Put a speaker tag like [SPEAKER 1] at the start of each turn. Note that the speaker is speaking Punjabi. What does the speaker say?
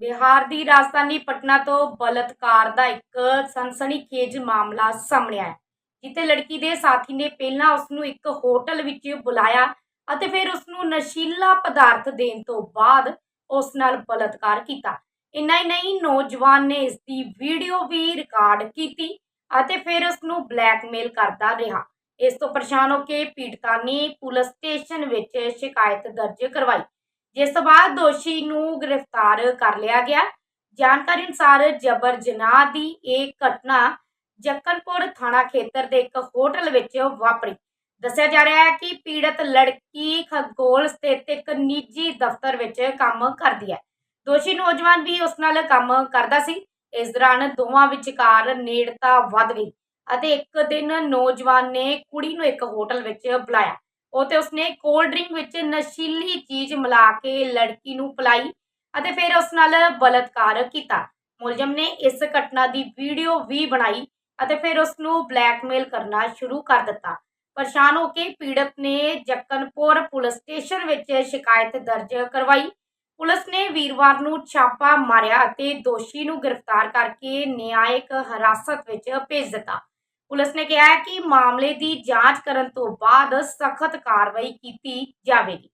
[SPEAKER 1] ਬਿਹਾਰ ਦੀ ਰਾਜਧਾਨੀ ਪਟਨਾ ਤੋਂ ਬਲਾਤਕਾਰ ਦਾ ਇੱਕ ਸਨਸਨੀਖੇਜ ਮਾਮਲਾ ਸਾਹਮਣੇ ਆਇਆ। ਜਿੱਥੇ ਲੜਕੀ ਦੇ ਸਾਥੀ ਨੇ ਪਹਿਲਾਂ ਉਸ ਨੂੰ ਇੱਕ ਹੋਟਲ ਵਿੱਚ ਬੁਲਾਇਆ ਅਤੇ ਫਿਰ ਉਸ ਨੂੰ ਨਸ਼ੀਲਾ ਪਦਾਰਥ ਦੇਣ ਤੋਂ ਬਾਅਦ ਉਸ ਨਾਲ ਬਲਾਤਕਾਰ ਕੀਤਾ। ਇੰਨਾ ਹੀ ਨਹੀਂ, ਨੌਜਵਾਨ ਨੇ ਇਸ ਦੀ ਵੀਡੀਓ ਵੀ ਰਿਕਾਰਡ ਕੀਤੀ ਅਤੇ ਫਿਰ ਉਸ ਨੂੰ ਬਲੈਕਮੇਲ ਕਰਦਾ ਰਿਹਾ। ਇਸ ਤੋਂ ਪਰੇਸ਼ਾਨ ਹੋ ਕੇ ਪੀੜਤਾ ਨੇ ਪੁਲਿਸ ਸਟੇਸ਼ਨ ਵਿੱਚ ਸ਼ਿਕਾਇਤ ਦਰਜ ਕਰਵਾਈ। ਜਿਸ ਤੋਂ ਬਾਅਦ ਦੋਸ਼ੀ ਨੂੰ ਗ੍ਰਿਫਤਾਰ ਕਰ ਲਿਆ ਗਿਆ। ਜਾਣਕਾਰੀ ਅਨੁਸਾਰ ਜਬਰ ਜਨਾਹ ਦੀ ਇਹ ਘਟਨਾ ਜੱਕਨਪੁਰ ਥਾਣਾ ਖੇਤਰ ਦੇ ਇੱਕ ਹੋਟਲ ਵਿੱਚ ਵਾਪਰੀ। ਦੱਸਿਆ ਜਾ ਰਿਹਾ ਹੈ ਕਿ ਪੀੜਤ ਲੜਕੀ ਖਗੋਲ ਸਥਿਤ ਇੱਕ ਨਿੱਜੀ ਦਫ਼ਤਰ ਵਿੱਚ ਕੰਮ ਕਰਦੀ ਹੈ। ਦੋਸ਼ੀ ਨੌਜਵਾਨ ਵੀ ਉਸ ਨਾਲ ਕੰਮ ਕਰਦਾ ਸੀ। ਇਸ ਦੌਰਾਨ ਦੋਵਾਂ ਵਿਚਕਾਰ ਨੇੜਤਾ ਵੱਧ ਗਈ ਅਤੇ ਇੱਕ ਦਿਨ ਨੌਜਵਾਨ ਨੇ ਕੁੜੀ ਨੂੰ ਇੱਕ ਹੋਟਲ ਵਿੱਚ ਬੁਲਾਇਆ। ਉਹ ਤੇ ਉਸਨੇ ਕੋਲਡ ਡਰਿੰਕ ਵਿੱਚ ਨਸ਼ੀਲੀ ਚੀਜ਼ ਮਿਲਾ ਕੇ ਲੜਕੀ ਨੂੰ ਪਿਲਾਈ ਅਤੇ ਫਿਰ ਉਸ ਨਾਲ ਬਲਾਤਕਾਰ ਕੀਤਾ। ਮੁਲਜ਼ਮ ਨੇ ਇਸ ਘਟਨਾ ਦੀ ਵੀਡੀਓ ਵੀ ਬਣਾਈ ਅਤੇ ਫਿਰ ਉਸ ਨੂੰ ਬਲੈਕਮੇਲ ਕਰਨਾ ਸ਼ੁਰੂ ਕਰ ਦਿੱਤਾ। ਪਰੇਸ਼ਾਨ ਹੋ ਕੇ ਪੀੜਤ ਨੇ ਜੱਕਨਪੁਰ ਪੁਲਿਸ ਸਟੇਸ਼ਨ ਵਿੱਚ ਸ਼ਿਕਾਇਤ ਦਰਜ ਕਰਵਾਈ। ਪੁਲਿਸ ਨੇ ਵੀਰਵਾਰ ਨੂੰ ਛਾਪਾ ਮਾਰਿਆ ਅਤੇ ਦੋਸ਼ੀ ਨੂੰ ਗ੍ਰਿਫਤਾਰ ਕਰਕੇ ਨਿਆਇਕ ਹਿਰਾਸਤ ਵਿੱਚ ਭੇਜ ਦਿੱਤਾ। ਪੁਲਿਸ ਨੇ ਕਿਹਾ ਹੈ ਕਿ ਮਾਮਲੇ ਦੀ ਜਾਂਚ ਕਰਨ ਤੋਂ ਬਾਅਦ ਸਖਤ ਕਾਰਵਾਈ ਕੀਤੀ ਜਾਵੇਗੀ।